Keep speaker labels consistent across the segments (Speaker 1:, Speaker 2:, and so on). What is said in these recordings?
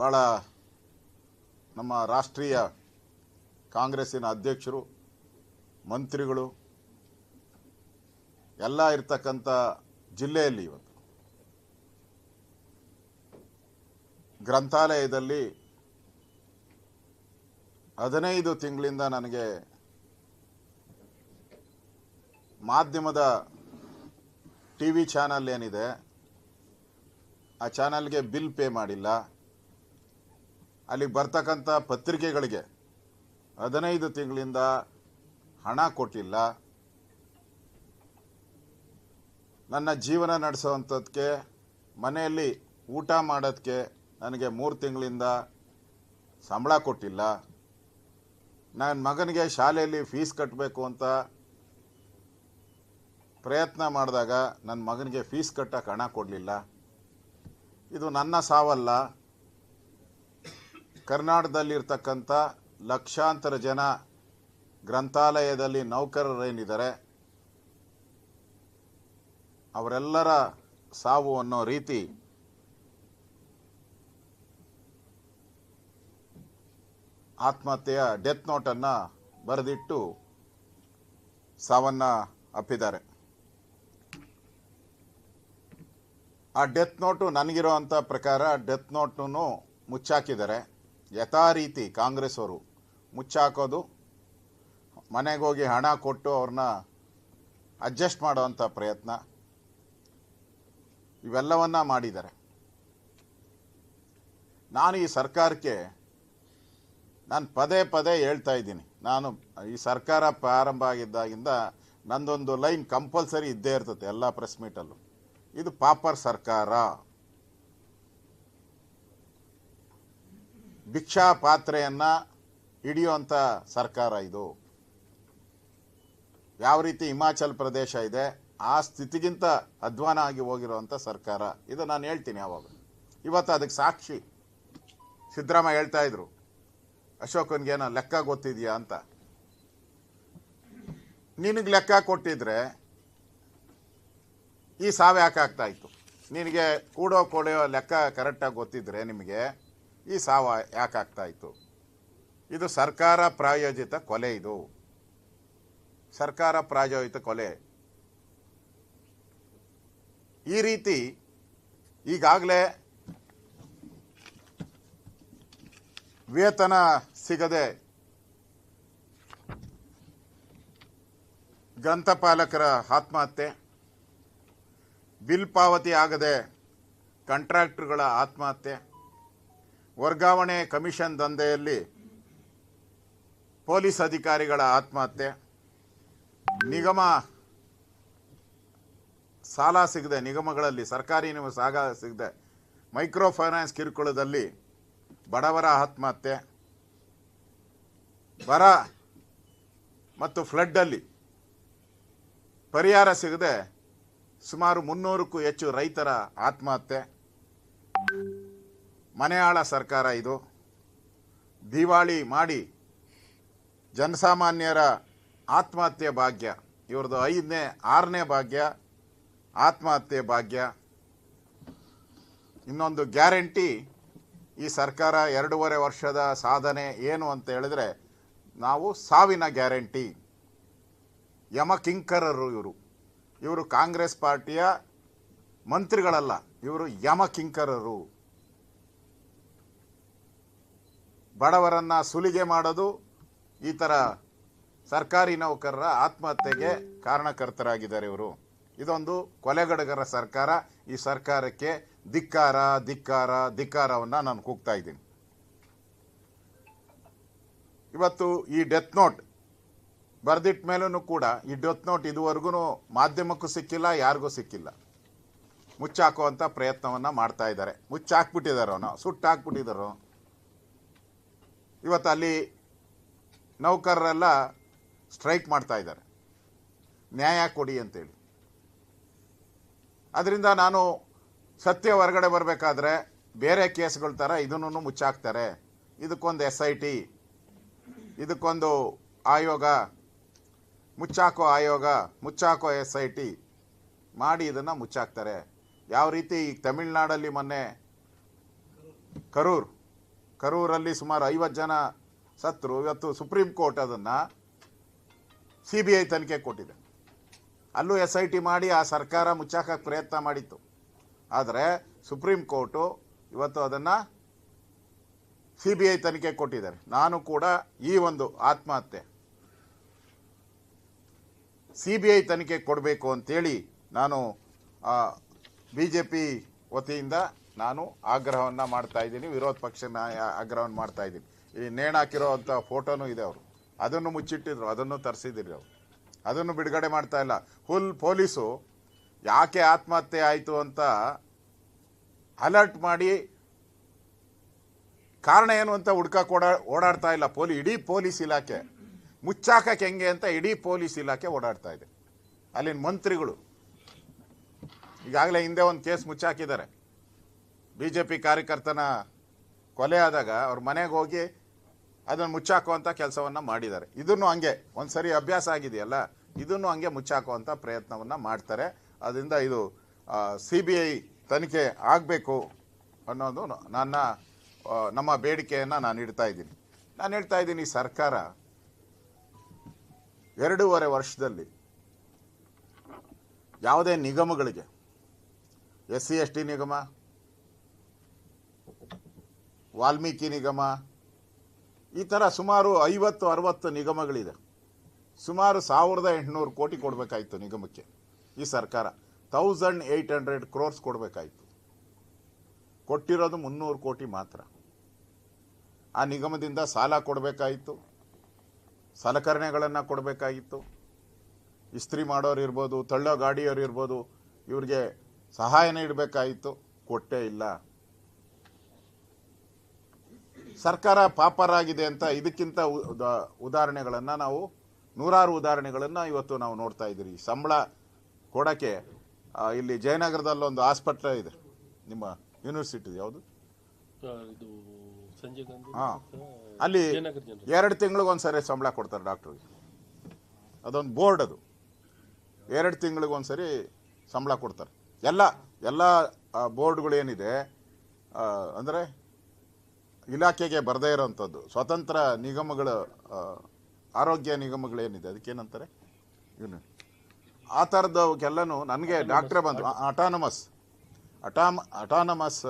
Speaker 1: ಭಾಳ ನಮ್ಮ ರಾಷ್ಟ್ರೀಯ ಕಾಂಗ್ರೆಸ್ಸಿನ ಅಧ್ಯಕ್ಷರು, ಮಂತ್ರಿಗಳು, ಎಲ್ಲ ಇರ್ತಕ್ಕಂಥ ಜಿಲ್ಲೆಯಲ್ಲಿ ಇವತ್ತು ಗ್ರಂಥಾಲಯದಲ್ಲಿ ಹದಿನೈದು ತಿಂಗಳಿಂದ ನನಗೆ ಮಾಧ್ಯಮದ ಟಿ ವಿ ಚಾನಲ್ ಏನಿದೆ, ಆ ಚಾನಲ್ಗೆ ಬಿಲ್ ಪೇ ಮಾಡಿಲ್ಲ. ಅಲ್ಲಿ ಬರ್ತಕ್ಕಂಥ ಪತ್ರಿಕೆಗಳಿಗೆ ಹದಿನೈದು ತಿಂಗಳಿಂದ ಹಣ ಕೊಟ್ಟಿಲ್ಲ. ನನ್ನ ಜೀವನ ನಡೆಸೋವಂಥದ್ದಕ್ಕೆ ಮನೆಯಲ್ಲಿ ಊಟ ಮಾಡೋದಕ್ಕೆ ನನಗೆ ಮೂರು ತಿಂಗಳಿಂದ ಸಂಬಳ ಕೊಟ್ಟಿಲ್ಲ. ನನ್ನ ಮಗನಿಗೆ ಶಾಲೆಯಲ್ಲಿ ಫೀಸ್ ಕಟ್ಟಬೇಕು ಅಂತ ಪ್ರಯತ್ನ ಮಾಡಿದಾಗ ನನ್ನ ಮಗನಿಗೆ ಫೀಸ್ ಕಟ್ಟಕ್ಕೆ ಹಣ ಕೊಡಲಿಲ್ಲ. ಇದು ನನ್ನ ಸಾವಲ್ಲ. ಕರ್ನಾಟಕದಲ್ಲಿರ್ತಕ್ಕಂಥ ಲಕ್ಷಾಂತರ ಜನ ಗ್ರಂಥಾಲಯದಲ್ಲಿ ನೌಕರರೇನಿದ್ದಾರೆ ಅವರೆಲ್ಲರ ಸಾವು ಅನ್ನೋ ರೀತಿ ಆತ್ಮಹತ್ಯೆಯ ಡೆತ್ ನೋಟನ್ನು ಬರೆದಿಟ್ಟು ಸಾವನ್ನ ಅಪ್ಪಿದ್ದಾರೆ. ಆ ಡೆತ್ ನೋಟು ನನಗಿರೋವಂಥ ಪ್ರಕಾರ ಡೆತ್ ನೋಟನ್ನು ಮುಚ್ಚಾಕಿದ್ದಾರೆ. ಯಥಾ ರೀತಿ ಕಾಂಗ್ರೆಸ್ ಅವರು ಮುಚ್ಚಾಕೋದು ಮನೆಗೆ ಹೋಗಿ ಹಣ ಕೊಟ್ಟು ಅವ್ರನ್ನ ಅಡ್ಜಸ್ಟ್ ಮಾಡೋವಂಥ ಪ್ರಯತ್ನ ಇವೆಲ್ಲವನ್ನ ಮಾಡಿದ್ದಾರೆ. ನಾನು ಈ ಸರ್ಕಾರಕ್ಕೆ ನಾನು ಪದೇ ಪದೇ ಹೇಳ್ತಾ ಇದ್ದೀನಿ. ನಾನು ಈ ಸರ್ಕಾರ ಪ್ರಾರಂಭ ಆಗಿದ್ದಾಗಿಂದ ನಂದೊಂದು ಲೈನ್ ಕಂಪಲ್ಸರಿ ಇದ್ದೇ ಇರ್ತದೆ ಎಲ್ಲ ಪ್ರೆಸ್ ಮೀಟಲ್ಲೂ ಇದು ಪಾಪರ್ ಸರ್ಕಾರ. ಭಿಕ್ಷಾ ಪಾತ್ರೆಯನ್ನು ಹಿಡಿಯುವಂಥ ಸರ್ಕಾರ ಇದು. ಯಾವ ರೀತಿ ಹಿಮಾಚಲ್ ಪ್ರದೇಶ ಇದೆ, ಆ ಸ್ಥಿತಿಗಿಂತ ಅಧ್ವಾನ ಆಗಿ ಹೋಗಿರುವಂಥ ಸರ್ಕಾರ. ಇದು ನಾನು ಹೇಳ್ತೀನಿ ಯಾವಾಗ. ಇವತ್ತು ಅದಕ್ಕೆ ಸಾಕ್ಷಿ ಸಿದ್ದರಾಮಯ್ಯ ಹೇಳ್ತಾ ಇದ್ರು. ಅಶೋಕನ್ಗೇನೋ ಲೆಕ್ಕ ಗೊತ್ತಿದೆಯಾ ಅಂತ. ನಿನಗೆ ಲೆಕ್ಕ ಕೊಟ್ಟಿದ್ರೆ ಈ ಸಾವು ಯಾಕೆ ಆಗ್ತಾ ಇತ್ತು? ನಿನಗೆ ಕೂಡೋ ಕೊಡೆಯೋ ಲೆಕ್ಕ ಕರೆಕ್ಟಾಗಿ ಗೊತ್ತಿದ್ರೆ ನಿಮಗೆ ಈ ಸಾವ ಯಾಕಾಗ್ತಾ ಇತ್ತು ಇದು ಸರ್ಕಾರ ಪ್ರಾಯೋಜಿತ ಕೊಲೆ ಇದು. ಸರ್ಕಾರ ಪ್ರಾಯೋಜಿತ ಕೊಲೆ. ಈ ರೀತಿ ಈಗಾಗಲೇ ವೇತನ ಸಿಗದೆ ಗ್ರಂಥಪಾಲಕರ ಆತ್ಮಹತ್ಯೆ, ಬಿಲ್ ಪಾವತಿ ಆಗದೆ ಕಾಂಟ್ರಾಕ್ಟರ್ಗಳ ಆತ್ಮಹತ್ಯೆ ವರ್ಗಾವಣೆ ಕಮಿಷನ್ ದಂಧೆಯಲ್ಲಿ ಪೊಲೀಸ್ ಅಧಿಕಾರಿಗಳ ಆತ್ಮಹತ್ಯೆ. ನಿಗಮ ಸಾಲ ಸಿಗದೆ, ನಿಗಮಗಳಲ್ಲಿ ಸರ್ಕಾರಿ ಸಾಲ ಸಿಗದೆ ಮೈಕ್ರೋ ಫೈನಾನ್ಸ್ ಕಿರುಕುಳದಲ್ಲಿ ಬಡವರ ಆತ್ಮಹತ್ಯೆ. ಬರ ಮತ್ತು ಫ್ಲಡ್ಡಲ್ಲಿ ಪರಿಹಾರ ಸಿಗದೆ ಸುಮಾರು ಮುನ್ನೂರಕ್ಕೂ ಹೆಚ್ಚು ರೈತರ ಆತ್ಮಹತ್ಯೆ. ಮನೆಯಾಳ ಸರ್ಕಾರ ಇದು. ದಿವಾಳಿ ಮಾಡಿ ಜನಸಾಮಾನ್ಯರ ಆತ್ಮಹತ್ಯೆ ಭಾಗ್ಯ. ಇವ್ರದ್ದು ಐದನೇ, ಆರನೇ ಭಾಗ್ಯ, ಆತ್ಮಹತ್ಯೆ ಭಾಗ್ಯ. ಇನ್ನೊಂದು ಗ್ಯಾರಂಟಿ, ಈ ಸರ್ಕಾರ ಎರಡೂವರೆ ವರ್ಷದ ಸಾಧನೆ ಏನು ಅಂತ ಹೇಳಿದ್ರೆ, ನಾವು ಸಾವಿನ ಗ್ಯಾರಂಟಿ. ಯಮಕಿಂಕರರು ಇವರು. ಇವರು ಕಾಂಗ್ರೆಸ್ ಪಾರ್ಟಿಯ ಮಂತ್ರಿಗಳಲ್ಲ, ಇವರು ಯಮಕಿಂಕರರು ಬಡವರನ್ನ ಸುಲಿಗೆ ಮಾಡೋದು ಈ ಥರ ಸರ್ಕಾರಿ ನೌಕರರ ಆತ್ಮಹತ್ಯೆಗೆ ಕಾರಣಕರ್ತರಾಗಿದ್ದಾರೆ ಇವರು. ಇದೊಂದು ಕೊಲೆಗಡಗರ ಸರ್ಕಾರ. ಈ ಸರ್ಕಾರಕ್ಕೆ ಧಿಕ್ಕಾರ ಧಿಕ್ಕಾರ, ಧಿಕ್ಕಾರವನ್ನು ನಾನು ಕೂಗ್ತಾ ಇದ್ದೀನಿ. ಇವತ್ತು ಈ ಡೆತ್ ನೋಟ್ ಬರೆದಿಟ್ಟ ಮೇಲೂ ಕೂಡ ಈ ಡೆತ್ ನೋಟ್ ಇದುವರೆಗೂ ಮಾಧ್ಯಮಕ್ಕೂ ಸಿಕ್ಕಿಲ್ಲ, ಯಾರಿಗೂ ಸಿಕ್ಕಿಲ್ಲ. ಮುಚ್ಚಾಕುವಂಥ ಪ್ರಯತ್ನವನ್ನು ಮಾಡ್ತಾ ಇದ್ದಾರೆ. ಮುಚ್ಚಾಕ್ಬಿಟ್ಟಿದ್ದಾರೆ ಅವನು. ಸುಟ್ಟಾಕ್ಬಿಟ್ಟಿದ್ದಾರೆ ಇವತ್ತು ಅಲ್ಲಿ ನೌಕರರೆಲ್ಲ ಸ್ಟ್ರೈಕ್ ಮಾಡ್ತಾ ಇದ್ದಾರೆ. ನ್ಯಾಯ ಕೊಡಿ ಅಂತೇಳಿ. ಅದರಿಂದ ನಾನು ಸತ್ಯ ಹೊರಗಡೆ ಬರಬೇಕಾದ್ರೆ ಬೇರೆ ಕೇಸ್ಗಳ ಥರ ಇದನ್ನು ಮುಚ್ಚಾಕ್ತಾರೆ. ಇದಕ್ಕೊಂದು ಎಸ್ ಐ ಟಿ ಇದಕ್ಕೊಂದು ಆಯೋಗ, ಮುಚ್ಚಾಕೋ ಆಯೋಗ, ಮುಚ್ಚಾಕೋ ಎಸ್ ಐ ಟಿ ಮಾಡಿ ಇದನ್ನು ಮುಚ್ಚಾಕ್ತಾರೆ. ಯಾವ ರೀತಿ ತಮಿಳ್ನಾಡಲ್ಲಿ ಮೊನ್ನೆ ಕರೂರ್ ಕರೂರಲ್ಲಿ ಸುಮಾರು ಐವತ್ತು ಜನ ಸತ್ರು, ಇವತ್ತು ಸುಪ್ರೀಂ ಕೋರ್ಟ್ ಅದನ್ನು ಸಿ ಬಿ ಐ ತನಿಖೆ ಕೊಟ್ಟಿದೆ. ಅಲ್ಲೂ ಎಸ್ ಐ ಟಿ ಮಾಡಿ ಆ ಸರ್ಕಾರ ಮುಚ್ಚಾಕಕ್ಕೆ ಪ್ರಯತ್ನ ಮಾಡಿತ್ತು. ಆದರೆ ಸುಪ್ರೀಂ ಕೋರ್ಟು ಇವತ್ತು ಅದನ್ನು ಸಿ ಬಿ ಐ ತನಿಖೆ ಕೊಟ್ಟಿದ್ದಾರೆ. ನಾನು ಕೂಡ ಈ ಒಂದು ಆತ್ಮಹತ್ಯೆ ಸಿ ಬಿ ಐ ತನಿಖೆ ಕೊಡಬೇಕು ಅಂತೇಳಿ ನಾನು ಬಿ ಜೆ ಪಿ ವತಿಯಿಂದ ನಾನು ಆಗ್ರಹವನ್ನು ಮಾಡ್ತಾ ಇದ್ದೀನಿ, ವಿರೋಧ ಪಕ್ಷ ಆಗ್ರಹವನ್ನು ಮಾಡ್ತಾ ಇದ್ದೀನಿ. ಈ ನೇಣಾಕಿರೋ ಅಂಥ ಫೋಟೋನೂ ಇದೆ ಅವರು. ಅದನ್ನು ಮುಚ್ಚಿಟ್ಟಿದ್ರು, ಅದನ್ನು ತರಿಸಿದಿರಿ ಅವರು. ಅದನ್ನು ಬಿಡುಗಡೆ ಮಾಡ್ತಾ ಇಲ್ಲ. ಫುಲ್ ಪೊಲೀಸು ಯಾಕೆ ಆತ್ಮಹತ್ಯೆ ಆಯಿತು ಅಂತ ಅಲರ್ಟ್ ಮಾಡಿ ಕಾರಣ ಏನು ಅಂತ ಹುಡ್ಕಕ್ಕೆ ಓಡಾ ಓಡಾಡ್ತಾ ಇಲ್ಲ. ಪೊಲೀ, ಇಡೀ ಪೊಲೀಸ್ ಇಲಾಖೆ. ಮುಚ್ಚಾಕಕ್ಕೆ ಹೆಂಗೆ ಅಂತ ಇಡೀ ಪೊಲೀಸ್ ಇಲಾಖೆ ಓಡಾಡ್ತಾ ಇದೆ. ಅಲ್ಲಿನ ಮಂತ್ರಿಗಳು ಈಗಾಗಲೇ ಹಿಂದೆ ಒಂದು ಕೇಸ್ ಮುಚ್ಚಾಕಿದ್ದಾರೆ. ಬಿ ಜೆ ಪಿ ಕಾರ್ಯಕರ್ತನ ಕೊಲೆ ಆದಾಗ ಅವ್ರ ಮನೆಗೆ ಹೋಗಿ ಅದನ್ನು ಮುಚ್ಚಾಕುವಂಥ ಕೆಲಸವನ್ನು ಮಾಡಿದ್ದಾರೆ. ಇದನ್ನು ಹಂಗೆ ಒಂದು ಸರಿ ಅಭ್ಯಾಸ ಆಗಿದೆಯಲ್ಲ? ಇದನ್ನು ಹಂಗೆ ಮುಚ್ಚಾಕುವಂಥ ಪ್ರಯತ್ನವನ್ನು ಮಾಡ್ತಾರೆ. ಅದರಿಂದ ಇದು ಸಿ ಬಿ ಐ ತನಿಖೆ ಆಗಬೇಕು ಅನ್ನೋದು ನನ್ನ ನಮ್ಮ ಬೇಡಿಕೆಯನ್ನು ನಾನು ಇಡ್ತಾ ಇದ್ದೀನಿ. ನಾನು ಹೇಳ್ತಾ ಇದ್ದೀನಿ ಸರ್ಕಾರ ಎರಡೂವರೆ ವರ್ಷದಲ್ಲಿ ಯಾವುದೇ ನಿಗಮಗಳಿಗೆ, ಎಸ್ ಸಿ ಎಸ್ ಟಿ ನಿಗಮ ವಾಲ್ಮೀಕಿ ನಿಗಮ. ಈ ಥರ ಸುಮಾರು ಐವತ್ತು, ಅರವತ್ತು ನಿಗಮಗಳಿದೆ. ಸುಮಾರು ಸಾವಿರದ ಎಂಟುನೂರು ಕೋಟಿ ಕೊಡಬೇಕಾಯಿತು ನಿಗಮಕ್ಕೆ. ಈ ಸರ್ಕಾರ ತೌಸಂಡ್ ಏಯ್ಟ್ ಹಂಡ್ರೆಡ್ ಕ್ರೋರ್ಸ್ ಕೊಡಬೇಕಾಯಿತು. ಕೊಟ್ಟಿರೋದು ಮುನ್ನೂರು ಕೋಟಿ ಮಾತ್ರ. ಆ ನಿಗಮದಿಂದ ಸಾಲ ಕೊಡಬೇಕಾಯಿತು. ಸಲಕರಣೆಗಳನ್ನು ಕೊಡಬೇಕಾಗಿತ್ತು ಇಸ್ತ್ರಿ ಮಾಡೋರು ಇರ್ಬೋದು, ತಳ್ಳೋ ಗಾಡಿಯವ್ರು ಇರ್ಬೋದು, ಇವ್ರಿಗೆ ಸಹಾಯ ಇಡಬೇಕಾಯಿತು. ಕೊಟ್ಟೇ ಇಲ್ಲ. ಸರ್ಕಾರ ಪಾಪರಾಗಿದೆ ಅಂತ ಇದಕ್ಕಿಂತ ಉದಾಹರಣೆಗಳನ್ನು ನಾವು ನೂರಾರು ಉದಾಹರಣೆಗಳನ್ನು ಇವತ್ತು ನಾವು ನೋಡ್ತಾ ಇದ್ದೀರಿ. ಸಂಬಳ ಕೊಡೋಕ್ಕೆ ಇಲ್ಲಿ ಜಯನಗರದಲ್ಲಿ ಒಂದು ಆಸ್ಪತ್ರೆ ಇದೆ. ನಿಮ್ಮ ಯೂನಿವರ್ಸಿಟಿ ಯಾವುದು? ಹಾಂ. ಅಲ್ಲಿ ಎರಡು ತಿಂಗಳಿಗೆ ಒಂದ್ಸರಿ ಸಂಬಳ ಕೊಡ್ತಾರೆ ಡಾಕ್ಟ್ರಿಗೆ ಅದೊಂದು ಬೋರ್ಡ್ ಅದು. ಎರಡು ತಿಂಗಳಿಗೊಂದ್ಸರಿ ಸಂಬಳ ಕೊಡ್ತಾರೆ. ಎಲ್ಲ ಎಲ್ಲ ಬೋರ್ಡ್ಗಳು ಬೋರ್ಡ್ಗಳೇನಿದೆ ಆ, ಅಂದರೆ ಇಲಾಖೆಗೆ ಬರದೇ ಇರೋವಂಥದ್ದು ಸ್ವತಂತ್ರ ನಿಗಮಗಳ ಆರೋಗ್ಯ ನಿಗಮಗಳೇನಿದೆ ಅದಕ್ಕೇನಂತಾರೆ? ಇವನು ಆ ಥರದವಕ್ಕೆಲ್ಲನೂ ನನಗೆ ಡಾಕ್ಟ್ರೇ ಬಂದರು. ಅಟಾನಮಸ್ ಅಟಾಮ್ ಅಟಾನಮಸ್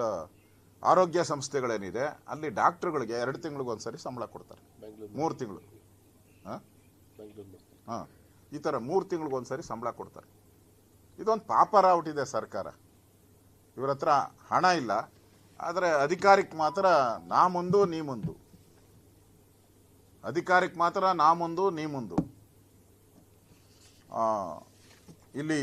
Speaker 1: ಆರೋಗ್ಯ ಸಂಸ್ಥೆಗಳೇನಿದೆ ಅಲ್ಲಿ ಡಾಕ್ಟ್ರುಗಳಿಗೆ ಎರಡು ತಿಂಗಳಿಗೆ ಒಂದ್ಸರಿ ಸಂಬಳ ಕೊಡ್ತಾರೆ. ಮೂರು ತಿಂಗಳು. ಹಾಂ ಹಾಂ. ಈ ಥರ ಮೂರು ತಿಂಗಳಿಗೆ ಒಂದ್ಸರಿ ಸಂಬಳ ಕೊಡ್ತಾರೆ. ಇದೊಂದು ಪಾಪರ ಔಟಿದೆ ಸರ್ಕಾರ. ಇವ್ರ ಹತ್ರ ಹಣ ಇಲ್ಲ. ಆದರೆ ಅಧಿಕಾರಕ್ಕೆ ಮಾತ್ರ ನಾ ಮುಂದು, ನೀ ಮುಂದು. ಅಧಿಕಾರಕ್ಕೆ ಮಾತ್ರ ನಾ ಮುಂದು, ನೀ ಮುಂದು. ಇಲ್ಲಿ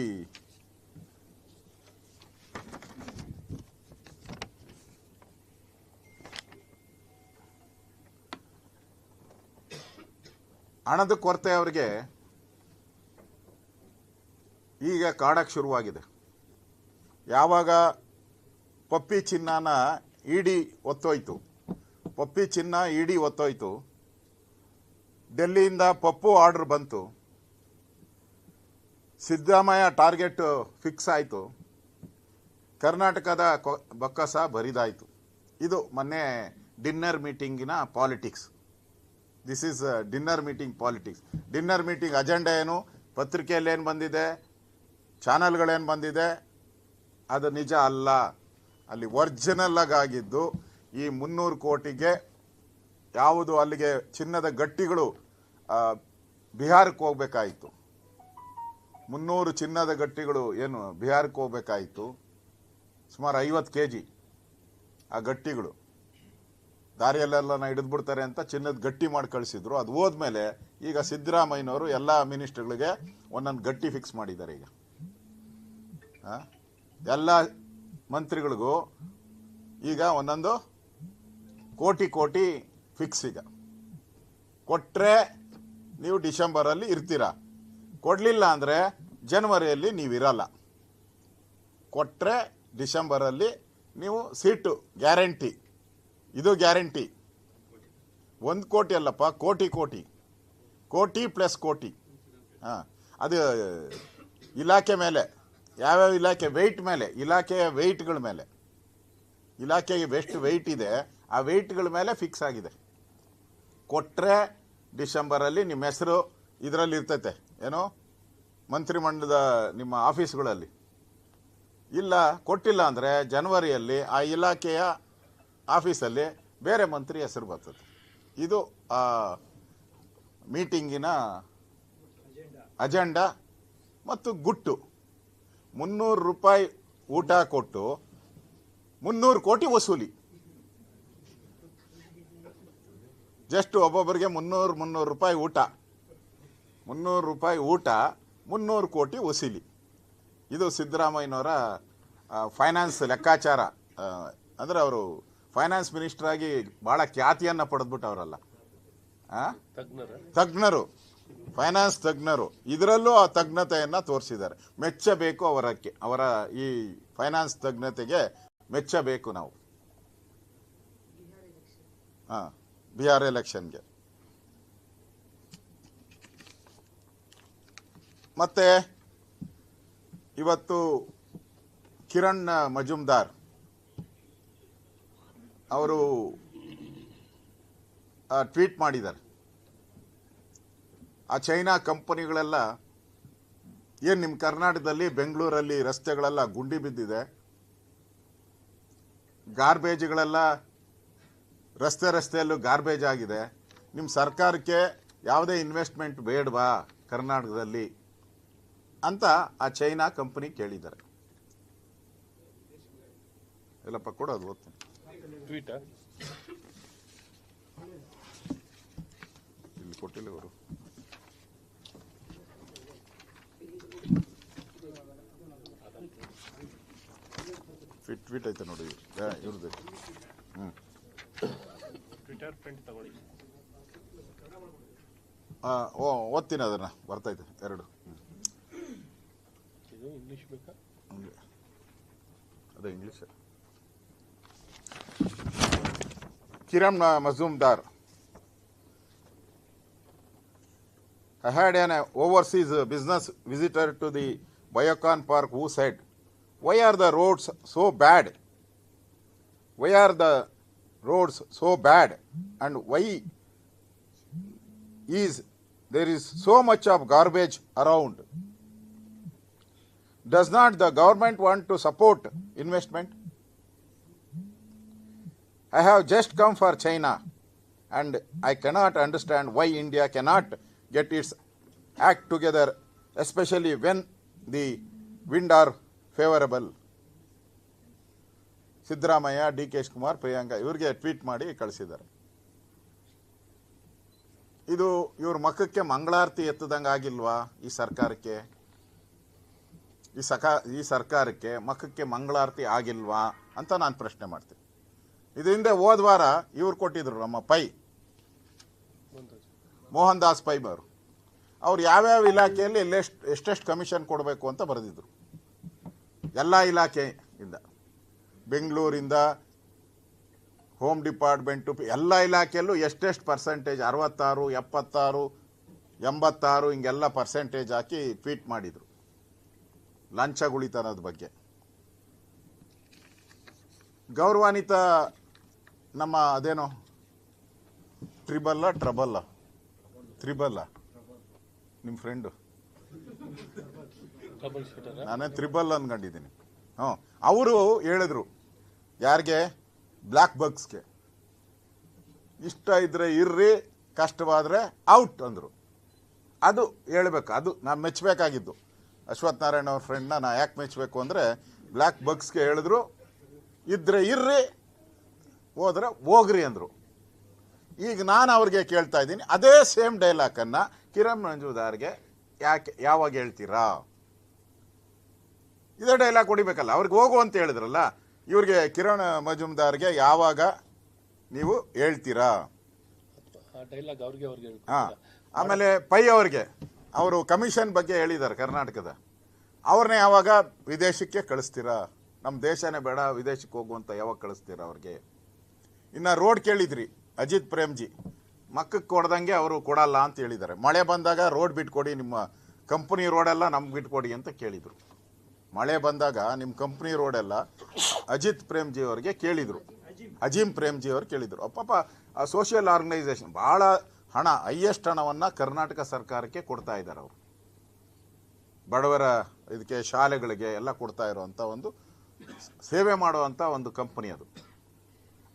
Speaker 1: ಹಣದ ಕೊರತೆ ಅವರಿಗೆ ಈಗ ಕಾಡಕ್ಕೆ ಶುರುವಾಗಿದೆ. ಯಾವಾಗ ಪಪ್ಪಿ ಚಿನ್ನನ ಇಡಿ ಒತ್ತೋಯ್ತು. ಪಪ್ಪಿ ಚಿನ್ನ ಇಡಿ ಒತ್ತೋಯ್ತು. ಡೆಲ್ಲಿಯಿಂದ ಪಪ್ಪು ಆರ್ಡರ್ ಬಂತು. ಸಿದ್ದರಾಮಯ್ಯ ಟಾರ್ಗೆಟ್ ಫಿಕ್ಸ್ ಆಯಿತು. ಕರ್ನಾಟಕದ ಬೊಕ್ಕಸ ಬರಿದಾಯಿತು. ಇದು ಮೊನ್ನೆ dinner ಮೀಟಿಂಗಿನ politics. This is dinner meeting politics. Dinner meeting agenda ಏನು? ಪತ್ರಿಕೆಯಲ್ಲಿ ಏನು ಬಂದಿದೆ? ಚಾನಲ್ಗಳೇನು ಬಂದಿದೆ? ಅದು ನಿಜ ಅಲ್ಲ. ಅಲ್ಲಿ ಒರಿಜಿನಲ್ ಆಗಿದ್ದು ಈ ಮುನ್ನೂರು ಕೋಟಿಗೆ ಯಾವುದು ಅಲ್ಲಿಗೆ ಚಿನ್ನದ ಗಟ್ಟಿಗಳು ಬಿಹಾರಕ್ಕೆ ಹೋಗ್ಬೇಕಾಯಿತು. ಮುನ್ನೂರು ಚಿನ್ನದ ಗಟ್ಟಿಗಳು ಏನು ಬಿಹಾರಕ್ಕೆ ಹೋಗ್ಬೇಕಾಯಿತು. ಸುಮಾರು ಐವತ್ತು ಕೆ ಜಿ ಆ ಗಟ್ಟಿಗಳು. ದಾರಿಯಲ್ಲೆಲ್ಲ ಹಿಡಿದ್ಬಿಡ್ತಾರೆ ಅಂತ ಚಿನ್ನದ ಗಟ್ಟಿ ಮಾಡಿ ಕಳಿಸಿದ್ರು. ಅದು ಹೋದ್ಮೇಲೆ ಈಗ ಸಿದ್ದರಾಮಯ್ಯನವರು ಎಲ್ಲ ಮಿನಿಸ್ಟರ್ಗಳಿಗೆ ಒಂದೊಂದು ಗಟ್ಟಿ ಫಿಕ್ಸ್ ಮಾಡಿದ್ದಾರೆ ಈಗ? ಎಲ್ಲ ಮಂತ್ರಿಗಳಿಗೂ ಈಗ ಒಂದೊಂದು ಕೋಟಿ ಕೋಟಿ ಫಿಕ್ಸ್ ಈಗ. ಕೊಟ್ಟರೆ ನೀವು ಡಿಸೆಂಬರಲ್ಲಿ ಇರ್ತೀರಾ? ಕೊಡಲಿಲ್ಲ ಅಂದರೆ ಜನವರಿಯಲ್ಲಿ ನೀವಿರಲ್ಲ ಕೊಟ್ಟರೆ ಡಿಸೆಂಬರಲ್ಲಿ ನೀವು ಸೀಟು, ಗ್ಯಾರಂಟಿ. ಇದು ಗ್ಯಾರಂಟಿ. ಒಂದು ಕೋಟಿ ಅಲ್ಲಪ್ಪ, ಕೋಟಿ ಕೋಟಿ. ಕೋಟಿ ಪ್ಲಸ್ ಕೋಟಿ. ಹಾಂ, ಅದು ಇಲಾಖೆ ಮೇಲೆ. ಯಾವ್ಯಾವ ಇಲಾಖೆ ವೆಯ್ಟ್ ಮೇಲೆ ಇಲಾಖೆಯ ವೆಯ್ಟ್ಗಳ ಮೇಲೆ ಇಲಾಖೆಗೆ ಎಷ್ಟು ವೆಯ್ಟ್ ಇದೆ ಆ ವೆಯ್ಟ್ಗಳ ಮೇಲೆ ಫಿಕ್ಸ್ ಆಗಿದೆ. ಕೊಟ್ಟರೆ ಡಿಸೆಂಬರಲ್ಲಿ ನಿಮ್ಮ ಹೆಸರು ಇದರಲ್ಲಿ ಇರ್ತೈತೆ. ಏನೋ ಮಂತ್ರಿಮಂಡಲದ ನಿಮ್ಮ ಆಫೀಸ್ಗಳಲ್ಲಿ. ಇಲ್ಲ ಕೊಟ್ಟಿಲ್ಲ ಅಂದರೆ ಜನವರಿಯಲ್ಲಿ ಆ ಇಲಾಖೆಯ ಆಫೀಸಲ್ಲಿ ಬೇರೆ ಮಂತ್ರಿ ಹೆಸರು ಬರ್ತದೆ. ಇದು ಆ ಮೀಟಿಂಗಿನ ಅಜೆಂಡಾ ಮತ್ತು ಗುಟ್ಟು. ಮುನ್ನೂರು ರೂಪಾಯಿ ಊಟ ಕೊಟ್ಟು ಮುನ್ನೂರು ಕೋಟಿ ವಸೂಲಿ. ಜಸ್ಟ್ ಒಬ್ಬೊಬ್ಬರಿಗೆ ಮುನ್ನೂರು ಮುನ್ನೂರು ರೂಪಾಯಿ ಊಟ. ಮುನ್ನೂರು ರೂಪಾಯಿ ಊಟ ಮುನ್ನೂರು ಕೋಟಿ ವಸೂಲಿ. ಇದು ಸಿದ್ದರಾಮಯ್ಯನವರ ಫೈನಾನ್ಸ್ ಲೆಕ್ಕಾಚಾರ. ಅಂದರೆ ಅವರು ಫೈನಾನ್ಸ್ ಮಿನಿಸ್ಟರ್ ಆಗಿ ಭಾಳ ಖ್ಯಾತಿಯನ್ನು ಪಡೆದ್ಬಿಟ್ಟು ಅವರಲ್ಲ
Speaker 2: ತಜ್ಞರ.
Speaker 1: ತಜ್ಞರು. ಫೈನಾನ್ಸ್ ತಜ್ಞರು ಇದರಲ್ಲೂ ಆ ತಜ್ಞತೆಯನ್ನು ತೋರಿಸಿದ್ದಾರೆ. ಮೆಚ್ಚಬೇಕು ಅವರಕ್ಕೆ, ಅವರ ಈ ಫೈನಾನ್ಸ್ ತಜ್ಞತೆಗೆ ಮೆಚ್ಚಬೇಕು ನಾವು. ಹಾಂ, ಬಿಹಾರ್ ಎಲೆಕ್ಷನ್ಗೆ. ಮತ್ತೆ ಇವತ್ತು ಕಿರಣ್ ಮಜುಮ್ದಾರ್ ಅವರು ಟ್ವೀಟ್ ಮಾಡಿದ್ದಾರೆ. ಆ ಚೈನಾ ಕಂಪನಿಗಳೆಲ್ಲ ಏನು ನಿಮ್ಮ ಕರ್ನಾಟಕದಲ್ಲಿ ಬೆಂಗಳೂರಲ್ಲಿ ರಸ್ತೆಗಳೆಲ್ಲ ಗುಂಡಿ ಬಿದ್ದಿದೆ. ಗಾರ್ಬೇಜ್ಗಳೆಲ್ಲ ರಸ್ತೆ ರಸ್ತೆಯಲ್ಲೂ ಗಾರ್ಬೇಜ್ ಆಗಿದೆ. ನಿಮ್ಮ ಸರ್ಕಾರಕ್ಕೆ ಯಾವುದೇ ಇನ್ವೆಸ್ಟ್ಮೆಂಟ್ ಬೇಡವಾ ಕರ್ನಾಟಕದಲ್ಲಿ ಅಂತ ಆ ಚೈನಾ ಕಂಪನಿ ಕೇಳಿದ್ದಾರೆ. ಎಲ್ಲಪ್ಪ ಅದು ಓದ್ತೀನಿ.
Speaker 2: ಟ್ವೀಟ
Speaker 1: ಇಲ್ಲಿ ಕೊಟ್ಟಿಲ್ಲ ಇವರು. ಟ್ವೀಟ್ ಟ್ವೀಟ್ ಐತೆ ನೋಡಿ. ಇವ್ರದ್ದು. ಹ್ಞೂ
Speaker 2: ಟ್ವಿಟರ್ ಪ್ರಿಂಟ್ ತಗೊಳ್ಳಿ.
Speaker 1: ಓ ಓದ್ತೀನಿ ಅದನ್ನು. ಬರ್ತೈತೆ ಎರಡು.
Speaker 2: ಇದು ಇಂಗ್ಲೀಷ್ ಬೇಕಾ?
Speaker 1: ಅದೇ English Kiran Mazumdar. I had an overseas business visitor to the Biocon Park who said, Why are the roads so bad? Why are the roads so bad? And why is there is so much of garbage around? Does not the government want to support investment? I have just come for China and I cannot understand why India cannot get its act together, especially when the wind are favorable. Siddaramaiah D K Kumar Priyanka ಇವ್ರಿಗೆ tweet ಮಾಡಿ ಕಳಿಸಿದ್ದಾರೆ. ಇದು ಇವ್ರ ಮಖಕ್ಕೆ ಮಂಗಳಾರತಿ ಎತ್ತದಂಗೆ ಆಗಿಲ್ವಾ ಈ ಸರ್ಕಾರಕ್ಕೆ? ಈ ಸಕ, ಈ ಸರ್ಕಾರಕ್ಕೆ ಮಖಕ್ಕೆ ಮಂಗಳಾರತಿ ಆಗಿಲ್ವಾ ಅಂತ ನಾನು ಪ್ರಶ್ನೆ ಮಾಡ್ತೀನಿ. ಇದು ಹಿಂದೆ ವಾರ ಇವ್ರು ಕೊಟ್ಟಿದ್ರು ನಮ್ಮ ಪೈ. ಮೋಹನ್ ದಾಸ್ ಪೈ ಅವರು ಅವ್ರು ಯಾವ್ಯಾವ ಇಲಾಖೆಯಲ್ಲಿ ಎಲ್ಲೆಷ್ಟು ಎಷ್ಟೆಷ್ಟು ಕಮಿಷನ್ ಕೊಡಬೇಕು ಅಂತ ಬರೆದಿದ್ರು. ಎಲ್ಲ ಇಲಾಖೆಯಿಂದ, ಬೆಂಗಳೂರಿಂದ ಹೋಮ್ ಡಿಪಾರ್ಟ್ಮೆಂಟು ಎಲ್ಲ ಇಲಾಖೆಯಲ್ಲೂ ಎಷ್ಟೆಷ್ಟು ಪರ್ಸೆಂಟೇಜ್ ಅರವತ್ತಾರು, ಎಪ್ಪತ್ತಾರು, ಎಂಬತ್ತಾರು, ಹಿಂಗೆಲ್ಲ ಪರ್ಸೆಂಟೇಜ್ ಹಾಕಿ ಟ್ವೀಟ್ ಮಾಡಿದರು. ಲಂಚಗುಳಿತನದ ಬಗ್ಗೆ. ಗೌರವಾನ್ವಿತ ನಮ್ಮ ಅದೇನೋ ಟ್ರಿಬಲ್ಲ ಟ್ರಬಲ್ಲ ತ್ರಿಬಲ್ಲ ನಿಮ್ಮ ಫ್ರೆಂಡು ನಾನೇ ತ್ರಿಬಲ್ ಅನ್ಕೊಂಡಿದ್ದೀನಿ. ಹ್ಞೂ. ಅವರು ಹೇಳಿದ್ರು, ಯಾರಿಗೆ? ಬ್ಲ್ಯಾಕ್ ಬಗ್ಸ್ಗೆ ಇಷ್ಟ ಇದ್ರೆ ಇರ್ರಿ, ಕಷ್ಟವಾದರೆ ಔಟ್ ಅಂದರು. ಅದು ಹೇಳಬೇಕು, ಅದು ನಾನು ಮೆಚ್ಚಬೇಕಾಗಿದ್ದು ಅಶ್ವಥ್ ನಾರಾಯಣ ಅವ್ರ ಫ್ರೆಂಡ್ನ ನಾ ಯಾಕೆ ಮೆಚ್ಚಬೇಕು ಅಂದರೆ ಬ್ಲ್ಯಾಕ್ ಬಗ್ಸ್ಗೆ ಹೇಳಿದ್ರು, ಇದ್ರೆ ಇರ್ರಿ, ಹೋದ್ರೆ ಹೋಗ್ರಿ ಅಂದರು. ಈಗ ನಾನು ಅವ್ರಿಗೆ ಕೇಳ್ತಾ ಇದ್ದೀನಿ, ಅದೇ ಸೇಮ್ ಡೈಲಾಗನ್ನು ಕಿರಣ್ ಮಂಜುದಾರ್ಗೆ ಯಾಕೆ, ಯಾವಾಗ ಹೇಳ್ತೀರಾ? ಇದೇ ಡೈಲಾಗ್ ಹೊಡಿಬೇಕಲ್ಲ. ಅವ್ರಿಗೆ ಹೋಗು ಅಂತ ಹೇಳಿದ್ರಲ್ಲ ಇವ್ರಿಗೆ ಕಿರಣ್ ಮಜುಮ್ದಾರ್ಗೆ ಯಾವಾಗ ನೀವು ಹೇಳ್ತೀರಾ?
Speaker 2: ಡೈಲಾಗ್ ಅವ್ರಿಗೆ ಅವ್ರಿಗೆ
Speaker 1: ಹಾ. ಆಮೇಲೆ ಪೈ ಅವ್ರಿಗೆ ಅವರು ಕಮಿಷನ್ ಬಗ್ಗೆ ಹೇಳಿದ್ದಾರೆ ಕರ್ನಾಟಕದ. ಅವ್ರನ್ನೇ ಯಾವಾಗ ವಿದೇಶಕ್ಕೆ ಕಳಿಸ್ತೀರಾ? ನಮ್ಮ ದೇಶನೇ ಬೇಡ ವಿದೇಶಕ್ಕೆ ಹೋಗುವಂತ ಯಾವಾಗ ಕಳಿಸ್ತೀರಾ ಅವ್ರಿಗೆ? ಇನ್ನು ರೋಡ್ ಕೇಳಿದ್ರಿ ಅಜಿತ್ ಪ್ರೇಮ್ಜಿ. ಮಕ್ಕಕ್ಕೆ ಕೊಡ್ದಂಗೆ ಅವರು ಕೊಡಲ್ಲ ಅಂತ ಹೇಳಿದ್ದಾರೆ. ಮಳೆ ಬಂದಾಗ ರೋಡ್ ಬಿಟ್ಕೊಡಿ ನಿಮ್ಮ ಕಂಪನಿ ರೋಡೆಲ್ಲ ನಮ್ಗೆ ಬಿಟ್ಕೊಡಿ ಅಂತ ಕೇಳಿದರು. ಮಳೆ ಬಂದಾಗ ನಿಮ್ಮ ಕಂಪ್ನಿ ರೋಡೆಲ್ಲ ಅಜಿತ್ ಪ್ರೇಮ್ಜಿ ಅವರಿಗೆ ಕೇಳಿದರು. ಅಜೀಮ್ ಪ್ರೇಮ್ಜಿ ಅವರು ಕೇಳಿದರು. ಪಾಪ ಆ ಸೋಷಿಯಲ್ ಆರ್ಗನೈಸೇಷನ್ ಭಾಳ ಹಣ ಹೈಯೆಸ್ಟ್ ಹಣವನ್ನು ಕರ್ನಾಟಕ ಸರ್ಕಾರಕ್ಕೆ ಕೊಡ್ತಾ ಇದ್ದಾರೆ ಅವರು. ಬಡವರ ಇದಕ್ಕೆ ಶಾಲೆಗಳಿಗೆ ಎಲ್ಲ ಕೊಡ್ತಾ ಇರುವಂಥ ಒಂದು ಸೇವೆ ಮಾಡುವಂಥ ಒಂದು ಕಂಪನಿ ಅದು.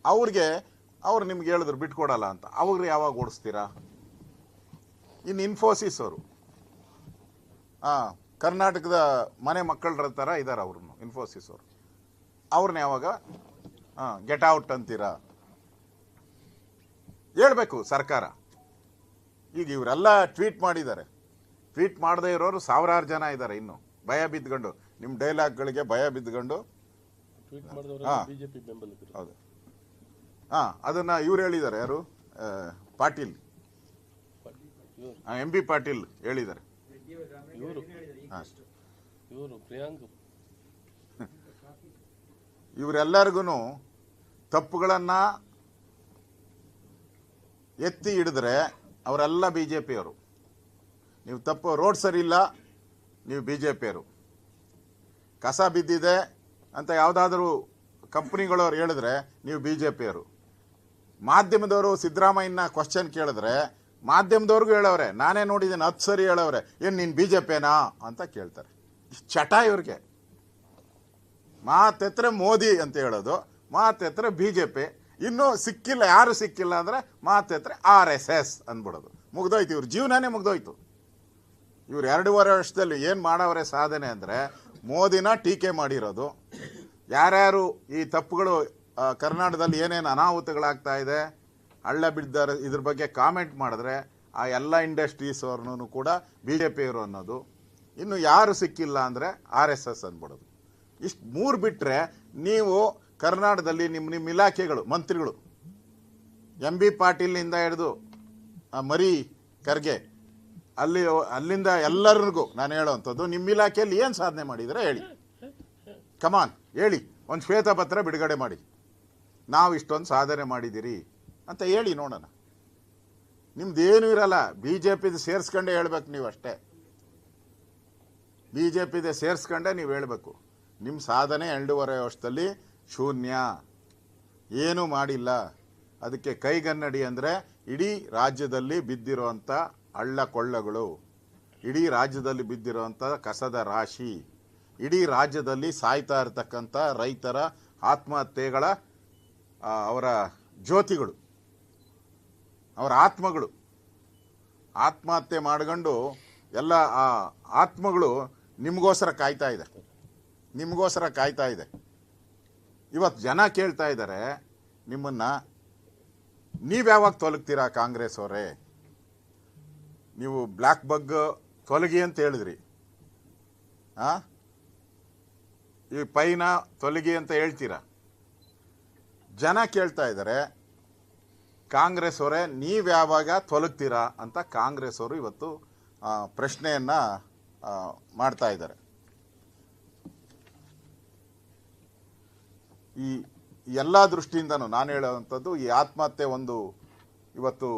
Speaker 1: ಅವ್ರಿಗೆ, ಅವ್ರು ನಿಮ್ಗೆ ಹೇಳಿದ್ರು ಬಿಟ್ಕೊಡಲ್ಲ ಅಂತ. ಅವ್ರು ಯಾವಾಗ ಓಡಿಸ್ತೀರಾ? ಇನ್ನು ಇನ್ಫೋಸಿಸ್ ಅವರು. ಹಾಂ ಕರ್ನಾಟಕದ ಮನೆ ಮಕ್ಕಳರ ಥರ ಇದ್ದಾರೆ ಅವ್ರನ್ನು ಇನ್ಫೋಸಿಸ್ ಅವರು. ಅವ್ರನ್ನ ಯಾವಾಗ? ಹಾಂ ಗೆಟ್ ಔಟ್ ಅಂತೀರಾ? ಹೇಳ್ಬೇಕು ಸರ್ಕಾರ. ಈಗ ಇವರೆಲ್ಲ ಟ್ವೀಟ್ ಮಾಡಿದ್ದಾರೆ. ಟ್ವೀಟ್ ಮಾಡದೇ ಇರೋರು ಸಾವಿರಾರು ಜನ ಇದ್ದಾರೆ ಇನ್ನು. ಭಯ ಬಿದ್ದುಕೊಂಡು ನಿಮ್ಮ ಡೈಲಾಗ್ಗಳಿಗೆ ಭಯ ಬಿದ್ಕೊಂಡು. ಹೌದು. ಹಾಂ ಅದನ್ನು ಇವ್ರು ಹೇಳಿದ್ದಾರೆ ಯಾರು? ಪಾಟೀಲ್.
Speaker 2: ಹಾಂ
Speaker 1: ಎಂ ಬಿ ಪಾಟೀಲ್ ಹೇಳಿದ್ದಾರೆ.
Speaker 2: ಇವರು ಇವರು ಪ್ರಿಯಾಂಕ್.
Speaker 1: ಇವರೆಲ್ಲರಿಗೂ ತಪ್ಪುಗಳನ್ನು ಎತ್ತಿ ಹಿಡಿದ್ರೆ ಅವರೆಲ್ಲ ಬಿ ಜೆ ಪಿಯವರು ನೀವು ತಪ್ಪು ರೋಡ್ ಸರಿ ಇಲ್ಲ ನೀವು ಬಿ ಜೆ ಪಿಯವರು ಕಸ ಬಿದ್ದಿದೆ ಅಂತ ಯಾವುದಾದ್ರೂ ಕಂಪ್ನಿಗಳವ್ರು ಹೇಳಿದ್ರೆ ನೀವು ಬಿ ಜೆ ಪಿಯವರು ಮಾಧ್ಯಮದವರು ಸಿದ್ದರಾಮಯ್ಯನ ಕ್ವಶನ್ ಕೇಳಿದ್ರೆ ಮಾಧ್ಯಮದವ್ರಿಗೂ ಹೇಳವ್ರೆ, ನಾನೇ ನೋಡಿದ್ದೀನಿ ಹತ್ತು ಸರಿ ಹೇಳವ್ರೆ, ಏನು ನೀನು ಬಿ ಜೆ ಪಿನಾ ಅಂತ ಕೇಳ್ತಾರೆ. ಚಟ ಇವ್ರಿಗೆ. ಮಾತೆತ್ರೆ ಮೋದಿ ಅಂತ ಹೇಳೋದು, ಮಾತೆತ್ರೆ ಬಿ ಜೆ ಪಿ ಇನ್ನೂ ಸಿಕ್ಕಿಲ್ಲ, ಯಾರು ಸಿಕ್ಕಿಲ್ಲ ಅಂದರೆ ಮಾತೆತ್ರೆ ಆರ್ ಎಸ್ ಎಸ್ ಅಂದ್ಬಿಡೋದು. ಮುಗ್ದೋಯ್ತು, ಇವ್ರ ಜೀವನನೇ ಮುಗ್ದೋಯ್ತು. ಇವ್ರು ಎರಡೂವರೆ ವರ್ಷದಲ್ಲಿ ಏನು ಮಾಡವ್ರೆ ಸಾಧನೆ ಅಂದರೆ, ಮೋದಿನ ಟೀಕೆ ಮಾಡಿರೋದು. ಯಾರ್ಯಾರು ಈ ತಪ್ಪುಗಳು ಕರ್ನಾಟಕದಲ್ಲಿ ಏನೇನು ಅನಾಹುತಗಳಾಗ್ತಾ ಇದೆ ಹಳ್ಳ ಬಿದ್ದಾರೆ ಇದ್ರ ಬಗ್ಗೆ ಕಾಮೆಂಟ್ ಮಾಡಿದ್ರೆ ಆ ಎಲ್ಲ ಇಂಡಸ್ಟ್ರೀಸ್ ಅವ್ರನ್ನೂ ಕೂಡ ಬಿ ಜೆ ಪಿಯವರು ಅನ್ನೋದು. ಇನ್ನು ಯಾರು ಸಿಕ್ಕಿಲ್ಲ ಅಂದರೆ ಆರ್ ಎಸ್ ಎಸ್ ಅಂದ್ಬಿಡೋದು ಇಷ್ಟು ಮೂರು ಬಿಟ್ಟರೆ ನೀವು ಕರ್ನಾಟಕದಲ್ಲಿ ನಿಮ್ಮ ನಿಮ್ಮ ಇಲಾಖೆಗಳು, ಮಂತ್ರಿಗಳು, ಎಂ ಬಿ ಪಾಟೀಲ್ನಿಂದ ಹಿಡಿದು ಮರಿ ಖರ್ಗೆ, ಅಲ್ಲಿ, ಅಲ್ಲಿಂದ ಎಲ್ಲರಿಗೂ ನಾನು ಹೇಳೋವಂಥದ್ದು ನಿಮ್ಮ ಇಲಾಖೆಯಲ್ಲಿ ಏನು ಸಾಧನೆ ಮಾಡಿದರೆ ಹೇಳಿ. ಕಮಾನ್ ಹೇಳಿ, ಒಂದು ಶ್ವೇತಪತ್ರ ಬಿಡುಗಡೆ ಮಾಡಿ. ನಾವು ಇಷ್ಟೊಂದು ಸಾಧನೆ ಮಾಡಿದ್ದೀರಿ ಅಂತ ಹೇಳಿ ನೋಡೋಣ. ನಿಮ್ದೇನು ಇರಲ್ಲ. ಬಿ ಜೆ ಪಿದು ಸೇರಿಸ್ಕೊಂಡೇ ಹೇಳ್ಬೇಕು ನೀವು ಅಷ್ಟೇ ಬಿ ಜೆ ಪಿದೆ ಸೇರಿಸ್ಕೊಂಡೆ ನೀವು ಹೇಳಬೇಕು. ನಿಮ್ಮ ಸಾಧನೆ ಎರಡೂವರೆ ವರ್ಷದಲ್ಲಿ ಶೂನ್ಯ. ಏನೂ ಮಾಡಿಲ್ಲ. ಅದಕ್ಕೆ ಕೈಗನ್ನಡಿ ಅಂದರೆ ಇಡೀ ರಾಜ್ಯದಲ್ಲಿ ಬಿದ್ದಿರುವಂಥ ಹಳ್ಳ ಕೊಳ್ಳಗಳು ಇಡೀ ರಾಜ್ಯದಲ್ಲಿ ಬಿದ್ದಿರುವಂಥ ಕಸದ ರಾಶಿ. ಇಡೀ ರಾಜ್ಯದಲ್ಲಿ ಸಾಯ್ತಾ ಇರ್ತಕ್ಕಂಥ ರೈತರ ಆತ್ಮಹತ್ಯೆಗಳ ಅವರ ಜ್ಯೋತಿಗಳು. ಅವರ ಆತ್ಮಗಳು. ಆತ್ಮಹತ್ಯೆ ಮಾಡ್ಕೊಂಡು ಎಲ್ಲ ಆ ಆತ್ಮಗಳು ನಿಮಗೋಸ್ಕರ ಕಾಯ್ತಾ ಇದೆ. ನಿಮಗೋಸ್ಕರ ಕಾಯ್ತಾ ಇದೆ. ಇವತ್ತು ಜನ ಕೇಳ್ತಾ ಇದ್ದಾರೆ, ನಿಮ್ಮನ್ನು ನೀವು ಯಾವಾಗ ತೊಲಗ್ತೀರಾ ಕಾಂಗ್ರೆಸ್ ಅವರೇ? ನೀವು ಬ್ಲ್ಯಾಕ್ ಬಗ್ ತೊಲಗಿ ಅಂತ ಹೇಳಿದ್ರಿ. ಆ? ಈ ಪೈನ ತೊಲಗಿ ಅಂತ ಹೇಳ್ತೀರಾ? ಜನ ಕೇಳ್ತಾ ಇದ್ದಾರೆ ಕಾಂಗ್ರೆಸ್ ಅವರೇ ನೀವು ಯಾವಾಗ ತೊಲಗ್ತೀರಾ ಅಂತ ಕಾಂಗ್ರೆಸ್ ಅವರು ಇವತ್ತು ಪ್ರಶ್ನೆಯನ್ನು ಮಾಡ್ತಾ ಇದ್ದಾರೆ. ಈ ಎಲ್ಲ ದೃಷ್ಟಿಯಿಂದನೂ ನಾನು ಹೇಳುವಂಥದ್ದು, ಈ ಆತ್ಮಹತ್ಯೆ ಒಂದು ಇವತ್ತು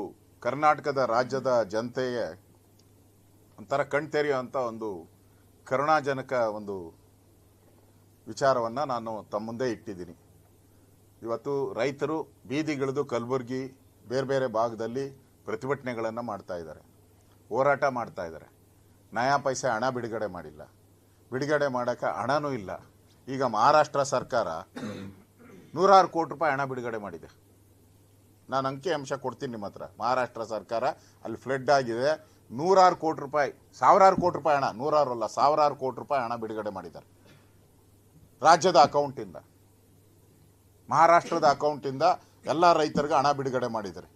Speaker 1: ಕರ್ನಾಟಕದ ರಾಜ್ಯದ ಜನತೆಗೆ ಒಂಥರ ಕಣ್ತೆರೆಯುವಂಥ ಒಂದು ಕರುಣಾಜನಕ ಒಂದು ವಿಚಾರವನ್ನು ನಾನು ತಮ್ಮ ಮುಂದೆ ಇಟ್ಟಿದ್ದೀನಿ. ಇವತ್ತು ರೈತರು ಬೀದಿಗಿಳಿದು ಕಲಬುರಗಿ ಬೇರೆ ಬೇರೆ ಭಾಗದಲ್ಲಿ ಪ್ರತಿಭಟನೆಗಳನ್ನು ಮಾಡ್ತಾ ಇದ್ದಾರೆ. ಹೋರಾಟ ಮಾಡ್ತಾ ಇದ್ದಾರೆ. ನಯಾ ಪೈಸೆ ಹಣ ಬಿಡುಗಡೆ ಮಾಡಿಲ್ಲ. ಬಿಡುಗಡೆ ಮಾಡೋಕ್ಕೆ ಹಣನೂ ಇಲ್ಲ. ಈಗ ಮಹಾರಾಷ್ಟ್ರ ಸರ್ಕಾರ ನೂರಾರು ಕೋಟಿ ರೂಪಾಯಿ ಹಣ ಬಿಡುಗಡೆ ಮಾಡಿದೆ. ನಾನು ಅಂಕಿ ಅಂಶ ಕೊಡ್ತೀನಿ ನಿಮ್ಮ ಹತ್ರ. ಮಹಾರಾಷ್ಟ್ರ ಸರ್ಕಾರ ಅಲ್ಲಿ ಫ್ಲಡ್ ಆಗಿದೆ. ನೂರಾರು ಕೋಟಿ ರೂಪಾಯಿ, ಸಾವಿರಾರು ಕೋಟಿ ರೂಪಾಯಿ ಹಣ, ನೂರಾರು ಅಲ್ಲ, ಸಾವಿರಾರು ಕೋಟಿ ರೂಪಾಯಿ ಹಣ ಬಿಡುಗಡೆ ಮಾಡಿದ್ದಾರೆ. ರಾಜ್ಯದ ಅಕೌಂಟಿಂದ ಮಹಾರಾಷ್ಟ್ರದ ಅಕೌಂಟಿಂದ ಎಲ್ಲ ರೈತರಿಗೆ ಹಣ ಬಿಡುಗಡೆ ಮಾಡಿದ್ದಾರೆ.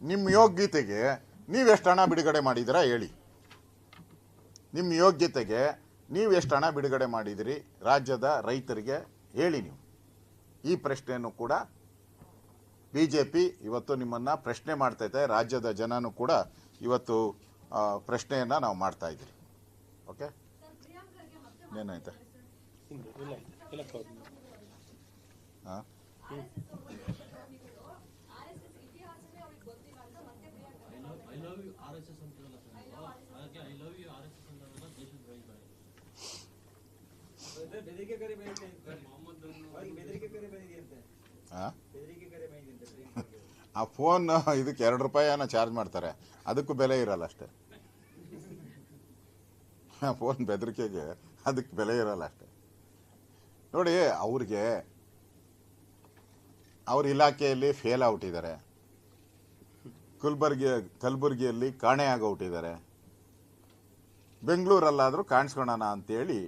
Speaker 1: ನಿಮ್ಮ ಯೋಗ್ಯತೆಗೆ ನೀವೆಷ್ಟು ಹಣ ಬಿಡುಗಡೆ ಮಾಡಿದ್ದೀರಾ ಹೇಳಿ. ನಿಮ್ಮ ಯೋಗ್ಯತೆಗೆ ನೀವು ಎಷ್ಟು ಹಣ ಬಿಡುಗಡೆ ಮಾಡಿದಿರಿ ರಾಜ್ಯದ ರೈತರಿಗೆ ಹೇಳಿ ನೀವು. ಈ ಪ್ರಶ್ನೆಯನ್ನು ಕೂಡ ಬಿ ಜೆ ಪಿ ಇವತ್ತು ನಿಮ್ಮನ್ನು ಪ್ರಶ್ನೆ ಮಾಡ್ತೈತೆ ರಾಜ್ಯದ ಜನನೂ ಕೂಡ ಇವತ್ತು ಪ್ರಶ್ನೆಯನ್ನು ನಾವು ಮಾಡ್ತಾ ಇದ್ದೀರಿ. ಓಕೆ? ಏನಾಯ್ತಾ? ಹಾಂ
Speaker 3: I love you R S S ಅಂತಾರಲ್ಲ ಸರ್ ನೀವು ಅದಕ್ಕೆ I love you R S S ಅಂತಾರಲ್ಲ ದೇಶದ್ರೋಹಿಗಳು
Speaker 4: ಬೆದರಿಕೆ ಕರೆ ಬಂದಿದೆ ಮೊಹಮ್ಮದ್ ಬೆದರಿಕೆ ಕರೆ ಬಂದಿದೆಯಂತೆ
Speaker 1: ಆ? ಆ ಫೋನ್ ಇದಕ್ಕೆ ಎರಡು ರೂಪಾಯಿನ ಚಾರ್ಜ್ ಮಾಡ್ತಾರೆ. ಅದಕ್ಕೂ ಬೆಲೆ ಇರಲ್ಲ ಅಷ್ಟೇ. ಆ ಫೋನ್ ಬೆದರಿಕೆಗೆ ಅದಕ್ಕೆ ಬೆಲೆ ಇರಲ್ಲ ಅಷ್ಟೆ. ನೋಡಿ ಅವ್ರಿಗೆ ಅವ್ರ ಇಲಾಖೆಯಲ್ಲಿ ಫೇಲ್ ಆಗ್ಬಿಟ್ಟಿದ್ದಾರೆ ಕುಲ್ಬರ್ಗಿ ಕಲಬುರಗಿಯಲ್ಲಿ ಕಾಣೆ ಆಗೋಗ್ಬಿಟ್ಟಿದ್ದಾರೆ ಬೆಂಗಳೂರಲ್ಲಾದರೂ ಕಾಣಿಸ್ಕೊಳ್ಳೋಣ ಅಂತೇಳಿ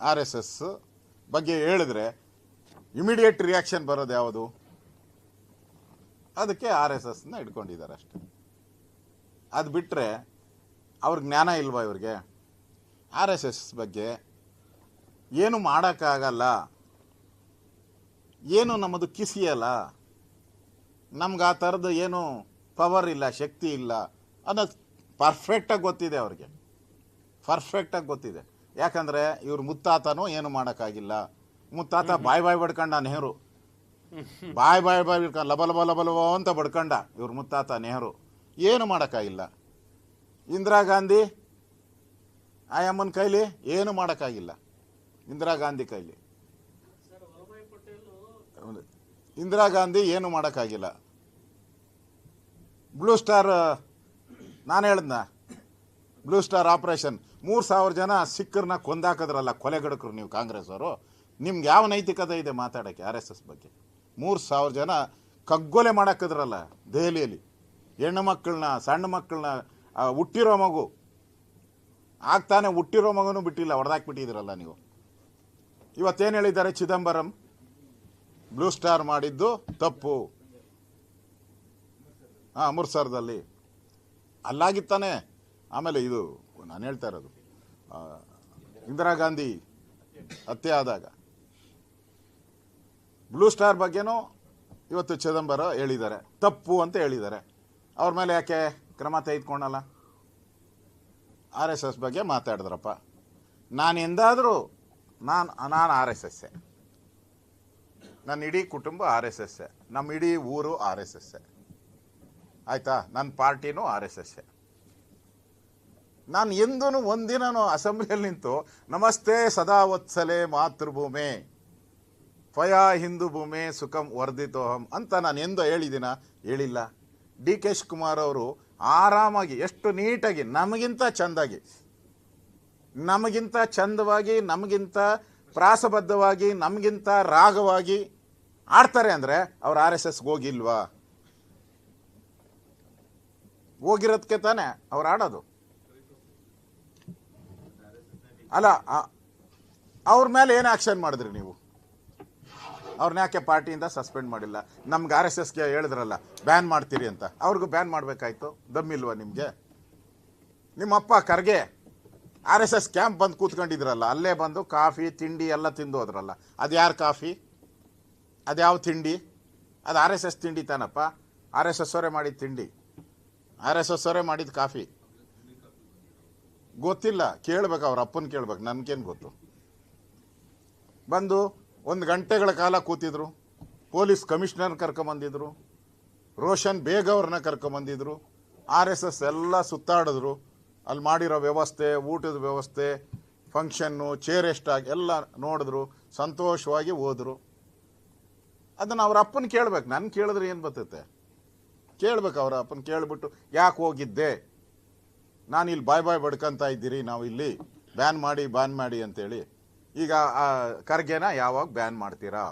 Speaker 1: ಆರ್ ಎಸ್ ಎಸ್ ಬಗ್ಗೆ ಹೇಳಿದ್ರೆ ಇಮಿಡಿಯೇಟ್ ರಿಯಾಕ್ಷನ್ ಬರೋದು ಯಾವುದು? ಅದಕ್ಕೆ ಆರ್ ಎಸ್ ಎಸ್ನ ಇಟ್ಕೊಂಡಿದ್ದಾರೆ ಅಷ್ಟೆ. ಅದು ಬಿಟ್ಟರೆ ಅವ್ರ ಜ್ಞಾನ ಇಲ್ವಾ ಇವ್ರಿಗೆ? ಆರ್ ಎಸ್ ಎಸ್ ಬಗ್ಗೆ ಏನು ಮಾಡೋಕ್ಕಾಗಲ್ಲ. ಏನು ನಮ್ಮದು ಕಿಸಿಯಲ್ಲ ನಮ್ಗೆ ಆ ಥರದ್ದು ಏನು ಪವರ್ ಇಲ್ಲ, ಶಕ್ತಿ ಇಲ್ಲ ಅನ್ನೋದು ಪರ್ಫೆಕ್ಟಾಗಿ ಗೊತ್ತಿದೆ ಅವ್ರಿಗೆ. ಪರ್ಫೆಕ್ಟಾಗಿ ಗೊತ್ತಿದೆ. ಯಾಕಂದರೆ ಇವ್ರ ಮುತ್ತಾತನೂ ಏನು ಮಾಡೋಕ್ಕಾಗಿಲ್ಲ. ಮುತ್ತಾತ ಬಾಯ್ ಬಾಯ್ ಬಡ್ಕಂಡ ನೆಹರು. ಬಾಯ್ ಬಾಯ್ ಬಾಯ್ ಬಿಡ್ಕ ಲಬ ಲಬ ಅಂತ ಬಡ್ಕಂಡ ಇವ್ರ ಮುತ್ತಾತ ನೆಹರು. ಏನು ಮಾಡೋಕ್ಕಾಗಿಲ್ಲ. ಇಂದಿರಾ ಗಾಂಧಿ ಆಯಮ್ಮನ ಕೈಲಿ ಏನು ಮಾಡೋಕ್ಕಾಗಿಲ್ಲ. ಇಂದಿರಾ ಗಾಂಧಿ ಕೈಲಿ. ಇಂದಿರಾ ಗಾಂಧಿ ಏನು ಮಾಡೋಕ್ಕಾಗಿಲ್ಲ. ಬ್ಲೂ ಸ್ಟಾರ್, ನಾನು ಹೇಳ್ದ್ನ? ಬ್ಲೂ ಸ್ಟಾರ್ ಆಪರೇಷನ್ ಮೂರು ಸಾವಿರ ಜನ ಸಿಕ್ಕರನ್ನ ಕೊಂದಾಕದ್ರಲ್ಲ ಕೊಲೆಗಡಕರು ನೀವು ಕಾಂಗ್ರೆಸ್ ಅವರು. ನಿಮ್ಗೆ ಯಾವ ನೈತಿಕತೆ ಇದೆ ಮಾತಾಡೋಕ್ಕೆ ಆರ್ ಎಸ್ ಎಸ್ ಬಗ್ಗೆ? ಮೂರು ಸಾವಿರ ಜನ ಕಗ್ಗೊಲೆ ಮಾಡಾಕಿದ್ರಲ್ಲ ದೆಹಲಿಯಲ್ಲಿ. ಹೆಣ್ಣು ಮಕ್ಕಳನ್ನ ಸಣ್ಣ ಮಕ್ಕಳನ್ನ ಹುಟ್ಟಿರೋ ಮಗು. ಆಗ್ತಾನೆ ಹುಟ್ಟಿರೋ ಮಗುನೂ ಬಿಟ್ಟಿಲ್ಲ, ಹೊಡೆದಾಕ್ಬಿಟ್ಟಿದ್ದೀರಲ್ಲ ನೀವು. ಇವತ್ತೇನು ಹೇಳಿದ್ದಾರೆ ಚಿದಂಬರಂ? ಬ್ಲೂ ಸ್ಟಾರ್ ಮಾಡಿದ್ದು ತಪ್ಪು. ಹಾಂ ಅಮೃತ್ಸರದಲ್ಲಿ ಅಲ್ಲಾಗಿತ್ತಾನೆ. ಆಮೇಲೆ ಇದು ನಾನು ಹೇಳ್ತಾ ಇರೋದು ಇಂದಿರಾ ಗಾಂಧಿ ಹತ್ಯೆ ಆದಾಗ ಬ್ಲೂ ಸ್ಟಾರ್ ಬಗ್ಗೆನೂ ಇವತ್ತು ಚಿದಂಬರ ಹೇಳಿದ್ದಾರೆ, ತಪ್ಪು ಅಂತ ಹೇಳಿದ್ದಾರೆ. ಅವ್ರ ಮೇಲೆ ಯಾಕೆ ಕ್ರಮ ತೆಗೆದುಕೊಂಡಲ್ಲ? ಆರ್ ಎಸ್ ಎಸ್ ಬಗ್ಗೆ ಮಾತಾಡಿದ್ರಪ್ಪ. ನಾನು ಎಂದಾದರೂ ನಾನು ನಾನು ಆರ್ ಎಸ್ ಎಸ್ಸೆ ನನ್ನ ಇಡೀ ಕುಟುಂಬ ಆರ್ ಎಸ್ ಎಸ್ಸೆ ನಮ್ಮ ಇಡೀ ಊರು ಆರ್ ಎಸ್ ಎಸ್ಸೆ ಆಯಿತಾ? ನನ್ನ ಪಾರ್ಟಿನೂ ಆರ್ ಎಸ್ ಎಸ್ ನಾನು ಎಂದೂ ಒಂದಿನೂ ಅಸೆಂಬ್ಲಿಯಲ್ಲಿ ನಿಂತು, ನಮಸ್ತೆ ಸದಾ ವತ್ಸಲೆ ಮಾತೃಭೂಮಿ ಫಯಾ ಹಿಂದೂ ಭೂಮಿ ಸುಖಂ ವರ್ಧಿತೋಹಂ ಅಂತ ನಾನು ಎಂದೋ ಹೇಳಿದ್ದೀನ ಹೇಳಿಲ್ಲ. ಡಿ ಕೆ ಶಿವಕುಮಾರ್ ಅವರು ಆರಾಮಾಗಿ, ಎಷ್ಟು ನೀಟಾಗಿ, ನಮಗಿಂತ ಚೆಂದಾಗಿ, ನಮಗಿಂತ ಚಂದವಾಗಿ, ನಮಗಿಂತ ಪ್ರಾಸಬದ್ಧವಾಗಿ, ನಮಗಿಂತ ರಾಗವಾಗಿ ಆಡ್ತಾರೆ ಅಂದರೆ ಅವ್ರು ಆರ್ ಎಸ್ ಎಸ್ಗೆ ಹೋಗಿಲ್ವಾ? ಹೋಗಿರೋದಕ್ಕೆ ತಾನೇ ಅವ್ರು ಆಡೋದು. ಅಲ್ಲ ಅವ್ರ ಮೇಲೆ ಏನು ಆಕ್ಷನ್ ಮಾಡಿದ್ರಿ ನೀವು? ಅವ್ರನ್ನ ಯಾಕೆ ಪಾರ್ಟಿಯಿಂದ ಸಸ್ಪೆಂಡ್ ಮಾಡಿಲ್ಲ? ನಮ್ಗೆ ಆರ್ ಎಸ್ ಎಸ್ಗೆ ಹೇಳಿದ್ರಲ್ಲ ಬ್ಯಾನ್ ಮಾಡ್ತೀರಿ ಅಂತ. ಅವ್ರಿಗೂ ಬ್ಯಾನ್ ಮಾಡಬೇಕಾಯ್ತು. ದಮ್ಮಿಲ್ವ ನಿಮಗೆ? ನಿಮ್ಮಪ್ಪ Kharge R S S camp ಬಂದು ಕೂತ್ಕೊಂಡಿದ್ರಲ್ಲ, ಅಲ್ಲೇ ಬಂದು ಕಾಫಿ, ತಿಂಡಿ ಎಲ್ಲ ತಿಂದು ಹೋದ್ರಲ್ಲ ಅದು ಯಾರು ಕಾಫಿ? ಅದು ಯಾವ ತಿಂಡಿ? ಅದು ಆರ್ ಎಸ್ ಎಸ್ ತಿಂಡಿ ತಾನಪ್ಪ. ಆರ್ ಎಸ್ ಎಸ್ ಅವರೇ ಮಾಡಿದ ತಿಂಡಿ. ಆರ್ ಎಸ್ ಎಸ್ ಅವರೇ ಮಾಡಿದ ಕಾಫಿ. ಗೊತ್ತಿಲ್ಲ, ಕೇಳ್ಬೇಕು, ಅವ್ರ ಅಪ್ಪನ ಕೇಳ್ಬೇಕು ನನಗೇನು ಗೊತ್ತು? ಬಂದು ಒಂದು ಗಂಟೆಗಳ ಕಾಲ ಕೂತಿದ್ರು, ಪೊಲೀಸ್ ಕಮಿಷನರ್ ಕರ್ಕೊಂಬಂದಿದ್ರು, ರೋಷನ್ ಬೇಗ್ ಅವ್ರನ್ನ ಕರ್ಕೊಂಬಂದಿದ್ರು, ಆರ್ ಎಸ್ ಎಸ್ ಎಲ್ಲ ಸುತ್ತಾಡಿದ್ರು, ಅಲ್ಲಿ ಮಾಡಿರೋ ವ್ಯವಸ್ಥೆ, ಊಟದ ವ್ಯವಸ್ಥೆ, ಫಂಕ್ಷನ್ನು ಚೇರ್ ಎಷ್ಟಾಗಿ ಎಲ್ಲ ನೋಡಿದ್ರು, ಸಂತೋಷವಾಗಿ ಹೋದರು. ಅದನ್ನು ಅವ್ರ ಅಪ್ಪನ ಕೇಳ್ಬೇಕು, ನಾನು ಕೇಳಿದ್ರೆ ಏನು ಬರ್ತೈತೆ? ಕೇಳ್ಬೇಕು, ಅವ್ರ ಅಪ್ಪನ ಕೇಳಿಬಿಟ್ಟು, ಯಾಕೆ ಹೋಗಿದ್ದೆ? ನಾನು ಇಲ್ಲಿ ಬಾಯ್ ಬಾಯ್ ಬಡ್ಕೊಂತ ಇದ್ದೀರಿ ನಾವು ಇಲ್ಲಿ ಬ್ಯಾನ್ ಮಾಡಿ ಬ್ಯಾನ್ ಮಾಡಿ ಅಂತೇಳಿ ಈಗ ಆ ಖರ್ಗೆನ ಯಾವಾಗ ಬ್ಯಾನ್ ಮಾಡ್ತೀರಾ?